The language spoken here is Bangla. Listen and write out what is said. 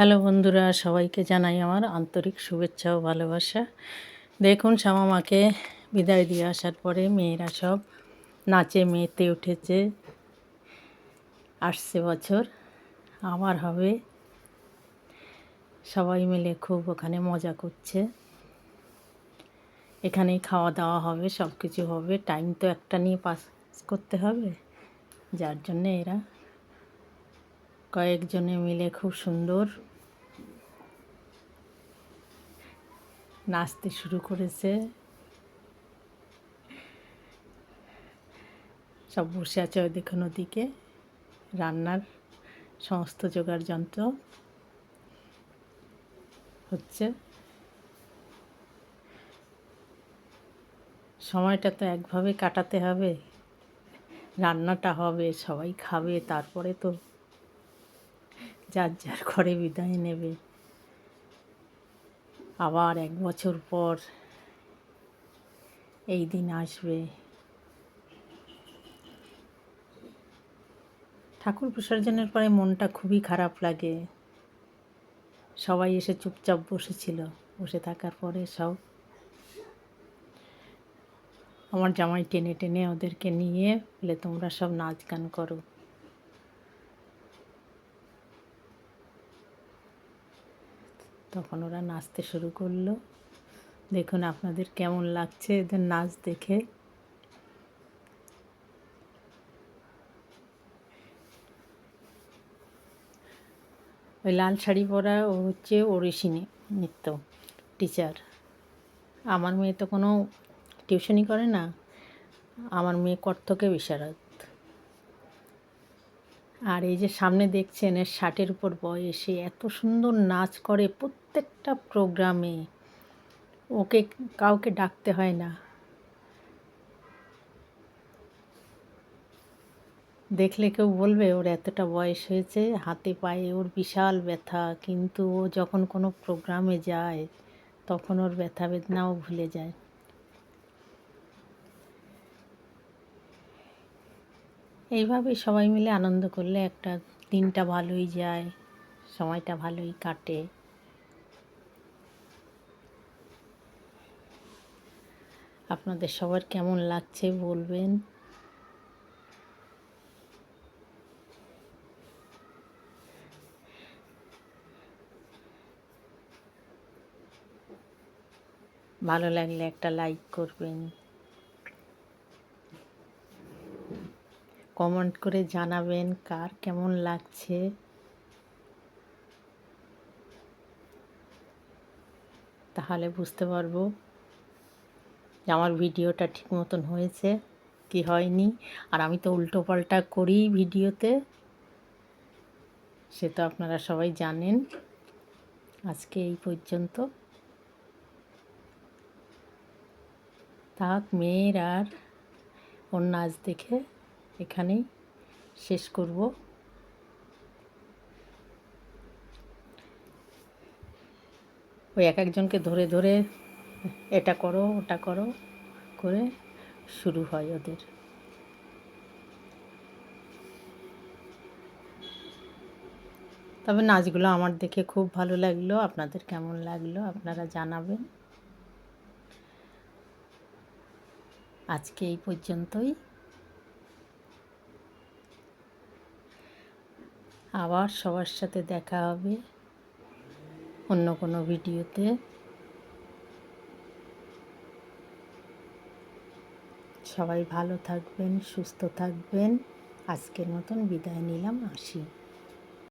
হ্যালো বন্ধুরা, সবাইকে জানাই আমার আন্তরিক শুভেচ্ছা ও ভালোবাসা। দেখুন শ্যামামাকে বিদায় দিয়ে আসার পরে মেয়েরা সব নাচে মেতে উঠেছে। আসছে বছর, আবার হবে। সবাই মিলে খুব ওখানে মজা করছে। এখানেই খাওয়া দাওয়া হবে সব কিছু হবে। টাইম তো একটা নিয়ে পাস করতে হবে, যার জন্যে এরা কয়েকজনে মিলে খুব সুন্দর নাচতে শুরু করেছে। সব বসে আছে ওই দেখুন ওদিকে। রান্নার সমস্ত জোগাড় যন্ত্র হচ্ছে। সময়টা তো একভাবে কাটাতে হবে। রান্নাটা হবে, সবাই খাবে, তারপরে তো যার যার ঘরে বিদায় নেবে। আবার এক বছর পর এই দিন আসবে। ঠাকুর বিসর্জনের পরে মনটা খুবই খারাপ লাগে। সবাই এসে চুপচাপ বসেছিল। বসে থাকার পরে সব আমার জামাই টেনে টেনে ওদেরকে নিয়ে বলে, তোমরা সব নাচ গান করো। তখন ওরা নাচতে শুরু করল। দেখুন আপনাদের কেমন লাগছে এদের নাচ দেখে। ওই লাল শাড়ি পরা ও হচ্ছে ওড়িশি নৃত্য টিচার। আমার মেয়ে তো কোনো টিউশনই করে না। আমার মেয়ে কর্তকে বিশারদ। আর এই যে সামনে দেখছেন, এর ষাটের উপর বয়সে এত সুন্দর নাচ করে প্রত্যেকটা প্রোগ্রামে ওকে কাউকে ডাকতে হয় না। দেখলে কেউ বলবে, ওর এতটা বয়স হয়েছে, হাতে পায়ে ওর বিশাল ব্যথা। কিন্তু ও যখন কোনো প্রোগ্রামে যায়, তখন ওর ব্যথা বেদনাও ভুলে যায়। এইভাবে সবাই মিলে আনন্দ করলে একটা দিনটা ভালোই যায়, সময়টা ভালোই কাটে। আপনাদের সবার কেমন লাগছে বলবেন? ভালো লাগলে একটা লাইক করবেন। কমেন্ট করে জানাবেন কার কেমন লাগছে। তাহলে বুঝতে পারব। যে আমার ভিডিওটা ঠিক মতন হয়েছে কি হয়নি। আর আমি তো উল্টো পাল্টা করি ভিডিওতে। সে তো আপনারা সবাই জানেন। আজকে এই পর্যন্ত। থাক, মেয়ের আর ওর নাচ দেখে এখানেই শেষ করব। ওই এক একজনকে ধরে ধরে এটা করো, ওটা করো, করে শুরু হয় ওদের। তবে নাচগুলো আমার দেখে খুব ভালো লাগল, আপনাদের কেমন লাগল আপনারা জানাবেন। আজকে এই পর্যন্তই। আবার সবার সাথে দেখা হবে অন্য কোনো ভিডিওতে। সবাই ভালো থাকবেন সুস্থ থাকবেন। আজকের মতন বিদায় নিলাম আসি।